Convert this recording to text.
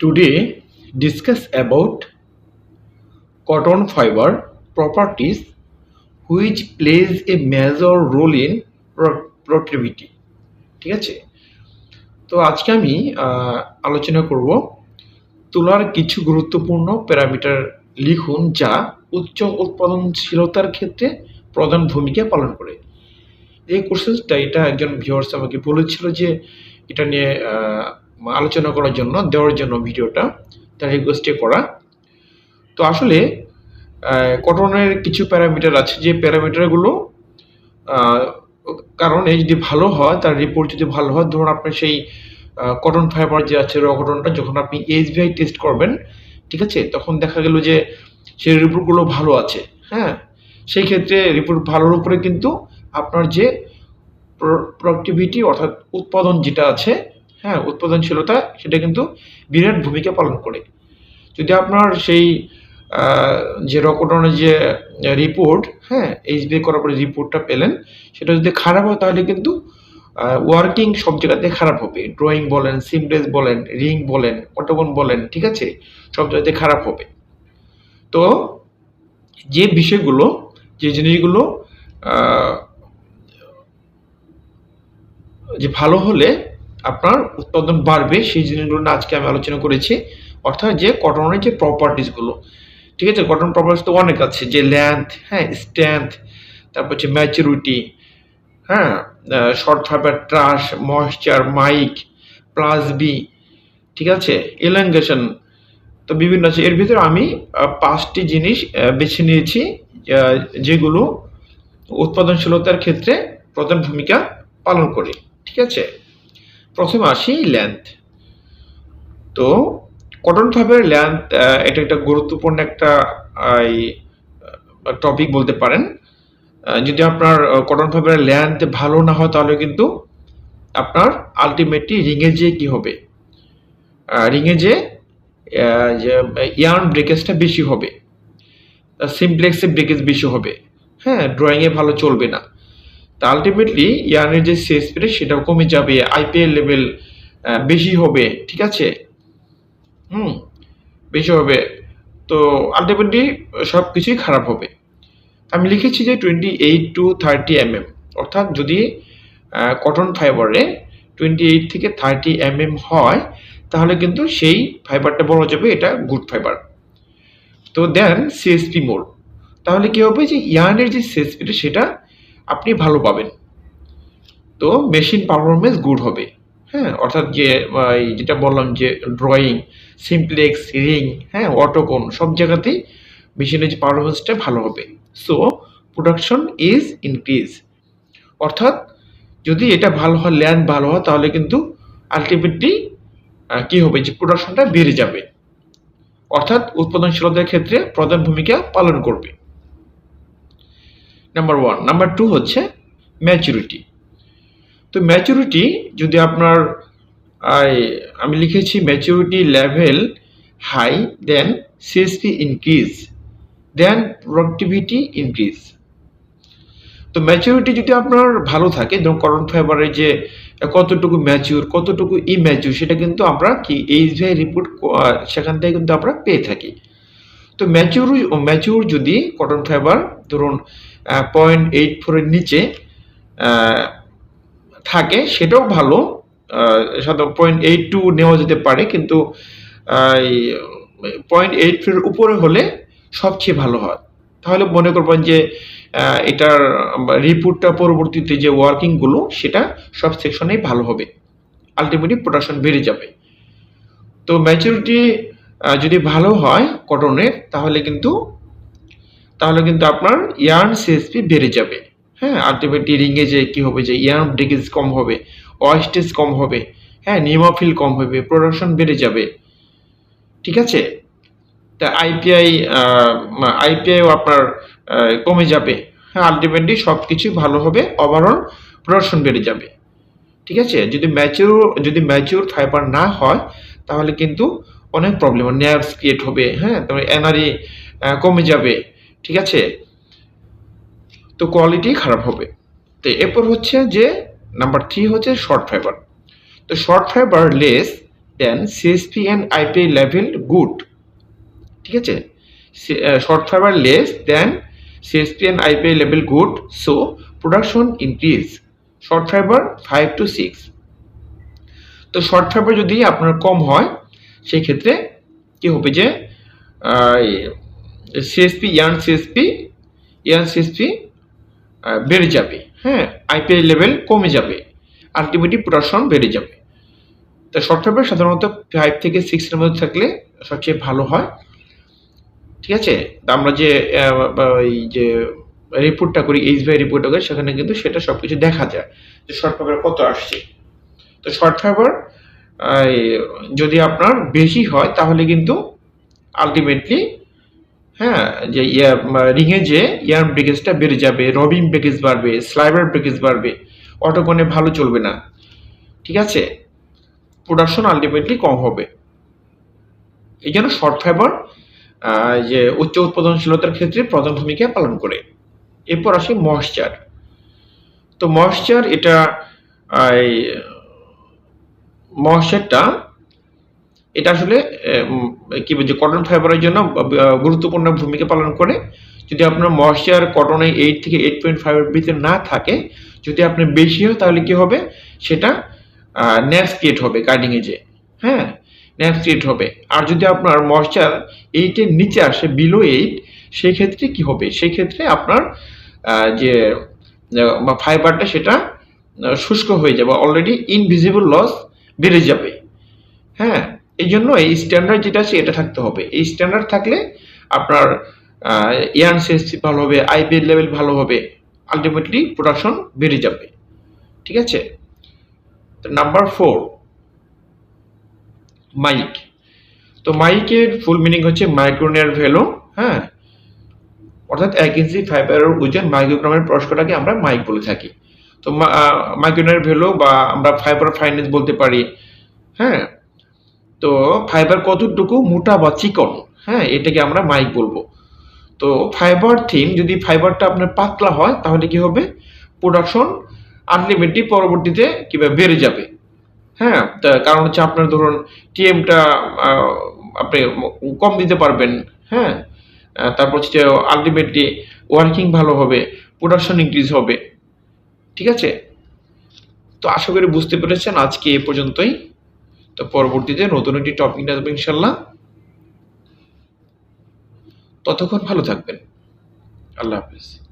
Today, discuss about cotton fiber properties which plays a major role in pro- productivity. ঠিক আছে তো আজকে আমি আলোচনা করব তুলার কিছু গুরুত্বপূর্ণ প্যারামিটার লিখুন যা উচ্চ উৎপাদনশীলতার ক্ষেত্রে প্রধান ভূমিকা পালন করে এই কোর্সেসটা এটা একজন ভিউয়ার্স আমাকে বলেছিল যে এটা নিয়ে আলোচনা করার জন্য, দেওয়ার জন্য ভিডিওটা, তার রিকোয়েস্টে করা। তো আসলে কটনের কিছু প্যারামিটার আছে, যে প্যারামিটারগুলো কারণে যদি ভালো হয়, তার রিপোর্ট যদি ভালো হয়, ধরুন আপনার সেই কটন ফাইবার যে আছে র কটনটা যখন আপনি এইচবিআই টেস্ট করবেন, ঠিক আছে? তখন দেখা গেল যে, সেই রিপোর্টগুলো ভালো আছে হ্যাঁ? সেই ক্ষেত্রে রিপোর্ট ভালোর উপরে কিন্তু আপনার যে প্রোডাক্টিভিটি অর্থাৎ উৎপাদন যেটা আছে হ্যাঁ উৎপাদনশীলতা সেটা কিন্তু বিরাট ভূমিকা পালন করে। যদি আপনার সেই যে রকটনের যে রিপোর্ট হ্যাঁ এইচবিআই করার পরে রিপোর্টটা পেলেন, সেটা যদি খারাপ হয় তাহলে কিন্তু ওয়ার্কিং সব জায়গাতে খারাপ হবে। ড্রয়িং বলেন সিমডেস বলেন রিং বলেন অটোবন বলেন, ঠিক আছে? সব জায়গাতে খারাপ হবে। তো যে বিষয়গুলো, যে জিনিসগুলো যে ভালো হলে আপনার উৎপাদন বাড়বে, সেই জিনিসগুলো নিয়ে আজকে আমি আলোচনা করেছি। অর্থাৎ যে কটনের যে প্রপার্টিসগুলো ঠিক আছে? কটন প্রপার্টিস তো অনেক আছে, যে লেন্থ হ্যাঁ স্ট্রেংথ তারপর হচ্ছে ম্যাচুরিটি হ্যাঁ short fiber trash moisture mic plus B ঠিক আছে? এলাঙ্গেশন তো বিভিন্ন আছে। এর ভিতরে আমি পাঁচটি জিনিস বেছে নিয়েছি যেগুলো উৎপাদনশীলতার ক্ষেত্রে প্রধান ভূমিকা পালন করে, ঠিক আছে? প্রথমে আসি লেন্থ তো কটন ফাইবারের লেন্থ এটা একটা গুরুত্বপূর্ণ একটা টপিক বলতে পারেন। যদি আপনার কটন ফাইবারের লেন্থ ভালো না হয়, তাহলে কিন্তু আপনার আলটিমেটলি রিঙে যে কি হবে? রিঙে যে ইয়ার্ন ব্রেকেজটা বেশি হবে। সিমপ্লেক্সে ব্রেকেজ বেশি হবে। হ্যাঁ ড্রয়িংয়ে ভালো চলবে না। তা আলটিমেটলি ইয়ার্নের যে সেস স্পিড সেটাও কমে যাবে আইপিএল লেভেল বেশি হবে, ঠিক আছে? হুম, বেশি হবে। তো আলটিমেটলি সব কিছুই খারাপ হবে। আমি লিখেছি যে twenty eight to thirty M M অর্থাৎ যদি কটন ফাইবারে টোয়েন্টি এইট থেকে থার্টি এম এম হয়, তাহলে কিন্তু সেই ফাইবারটা বলা যাবে, এটা গুড ফাইবার তো দেন সিএসপি মোড তাহলে কি হবে যে ইয়ার্নের যে সিএসপিটা সেটা আপনি ভালো পাবেন। তো মেশিন পারফরমেন্স গুড হবে। হ্যাঁ অর্থাৎ যে যেটা বললাম যে ড্রয়িং সিমপ্লেক্স রিং হ্যাঁ অটোকোন সব জায়গাতেই মেশিনের যে পারফরমেন্সটা ভালো হবে। সো প্রোডাকশন ইজ ইনক্রিজ অর্থাৎ যদি এটা ভালো হয় ল্যান্ড ভালো হয়, তাহলে কিন্তু আলটিমেটলি কি হবে? যে প্রোডাকশনটা বেড়ে যাবে। অর্থাৎ উৎপাদনশীলতার ক্ষেত্রে প্রধান ভূমিকা পালন করবে। নাম্বার ওয়ান নাম্বার টু হচ্ছে ম্যাচুরিটি তো ম্যাচুরিটি যদি আপনার আমি লিখেছি maturity level high then CSP increase then productivity increase তো ম্যাচুরিটি যদি আপনার ভালো থাকে, ধরুন করন ফাইবারের যে কতটুকু ম্যাচিউর কতটুকু ইম্যাচিউর সেটা কিন্তু আমরা কি এইচভিআই রিপোর্ট সেখান থেকে কিন্তু আমরা পেয়ে থাকি। তো ম্যাচিউর ম্যাচিউর যদি কটন ফাইবার ধরুন পয়েন্ট এইট ফোরের নিচে থাকে, সেটাও ভালো। সাধারণত পয়েন্ট এইট টু নেওয়া যেতে পারে, কিন্তু পয়েন্ট এইট ফোরের উপরে হলে সবচেয়ে ভালো হয়। তাহলে মনে করবেন যে এটার রিপোর্টটা পরবর্তীতে যে ওয়ার্কিংগুলো সেটা সব সেকশনেই ভালো হবে। আলটিমেটলি প্রোডাকশন বেড়ে যাবে। তো ম্যাচুরিটি যদি ভালো হয় কটনের তাহলে কিন্তু তাহলে কিন্তু আপনার ইয়ার্ন সিএসপি বেড়ে যাবে। হ্যাঁ আলটিমেটলি রিঙে যে কী হবে, যে ইয়ার্ন ব্রেকেজ কম হবে ওয়েস্টেজ কম হবে হ্যাঁ নিউমাফিল কম হবে প্রোডাকশন বেড়ে যাবে। ঠিক আছে? তা আইপিআই আইপিআইও আপনার কমে যাবে। হ্যাঁ আলটিমেটলি সব কিছুই ভালো হবে ওভারঅল প্রোডাকশন বেড়ে যাবে। ঠিক আছে? যদি ম্যাচিউর যদি ম্যাচিউর ফাইবার না হয়, তাহলে কিন্তু অনেক প্রবলেম নার্ভস ক্রিয়েট হবে হ্যাঁ তারপরে এনারি কমে যাবে। ঠিক আছে? তো কোয়ালিটি খারাপ হবে। তো এরপর হচ্ছে যে নাম্বার থ্রি হচ্ছে শর্ট ফাইবার তো short fibre less then CSP and IPI level good ঠিক আছে? Short fibre less then CSP and IPI level good so production increase short fibre five two six তো শর্ট ফাইবার যদি আপনার কম হয়, সেই ক্ষেত্রে কি হবে যে CSP yarn CSP yarn CSP বেড়ে যাবে। হ্যাঁ আইপিআই লেভেল কমে যাবে। আলটিমেটলি প্রোডাকশন বেড়ে যাবে। তো শর্ট ফাইবার সাধারণত ফাইভ থেকে সিক্সের মধ্যে থাকলে সবচেয়ে ভালো হয়। ঠিক আছে? আমরা যে এই যে রিপোর্টটা করি এইচ ভাই রিপোর্টটা করি, সেখানে কিন্তু সেটা সব কিছু দেখা যায় যে শর্ট ফাইবার কত আসছে। তো শর্ট ফাইবার যদি আপনার বেশি হয়, তাহলে কিন্তু আলটিমেটলি হ্যাঁ যে রিংয়ে যে ইয়ার্ন ব্রেকেজটা বেড়ে যাবে রবিং ব্রেকেজ বাড়বে স্লাইবার ব্রেকেজ বাড়বে, অটোকনে ভালো চলবে না, ঠিক আছে? প্রোডাকশন আলটিমেটলি কম হবে। এই জন্য শর্ট ফাইবার যে উচ্চ উৎপাদনশীলতার ক্ষেত্রে প্রধান ভূমিকা পালন করে। এরপর আসে ময়েশ্চার তো ময়েশ্চার এটা ময়েশ্চারটা এটা আসলে কি বলছে কটন ফাইবারের জন্য গুরুত্বপূর্ণ ভূমিকা পালন করে। যদি আপনার ময়েশ্চার কটনে এইট থেকে এইট পয়েন্ট ফাইভের ভিতরে না থাকে, যদি আপনার বেশি হয় তাহলে কি হবে? সেটা ন্যাস ক্রিয়েট হবে কাটিংয়ে যে হ্যাঁ? ন্যাস ক্রিয়েট হবে। আর যদি আপনার ময়েশ্চার এইটের নিচে আসে বিলো এইট সেই ক্ষেত্রে কি হবে? সেই ক্ষেত্রে আপনার যে ফাইবারটা সেটা শুষ্ক হয়ে যাবে অলরেডি ইনভিজিবল লস বেড়ে যাবে হ্যাঁ? এই জন্য এই স্ট্যান্ডার্ড যেটা আছে, এটা থাকতে হবে। এই স্ট্যান্ডার্ড থাকলে আপনার ইয়ার্ন সিএসসি ভালো হবে আইপিএল লেভেল ভালো হবে আলটিমেটলি প্রোডাকশন বেড়ে যাবে। ঠিক আছে? নাম্বার ফোর মাইক তো মাইকের ফুল মিনিং হচ্ছে মাইক্রোনিয়ার ভ্যালু হ্যাঁ? অর্থাৎ এক ইঞ্চি ফাইবারের ওজন মাইক্রোগ্রামের প্রস্কটাকে আমরা মাইক বলে থাকি। তো মাইক্রোনিয়ার ভ্যালু বা আমরা ফাইবার ফাইন্যান্স বলতে পারি হ্যাঁ? তো ফাইবার কতটুকু? মোটা বা চিকন? হ্যাঁ এটাকে আমরা মাইক বলব। তো ফাইবার থিন যদি ফাইবারটা আপনার পাতলা হয়, তাহলে কি হবে? প্রোডাকশন আনলিমিটেড পরবর্তীতে কীভাবে বেড়ে যাবে? হ্যাঁ কারণ হচ্ছে আপনার ধরুন টিএমটা আপনি কম দিতে পারবেন। হ্যাঁ তারপর হচ্ছে আলটিমেটলি ওয়ার্কিং ভালো হবে প্রোডাকশন ইনক্রিজ হবে। ঠিক আছে? তো আশা করি বুঝতে পেরেছেন। আজকে এ পর্যন্তই। তো পরবর্তীতে নতুন একটি টপিক নিয়ে আসব ইনশাল্লাহ ততক্ষণ ভালো থাকবেন। আল্লাহ হাফিজ।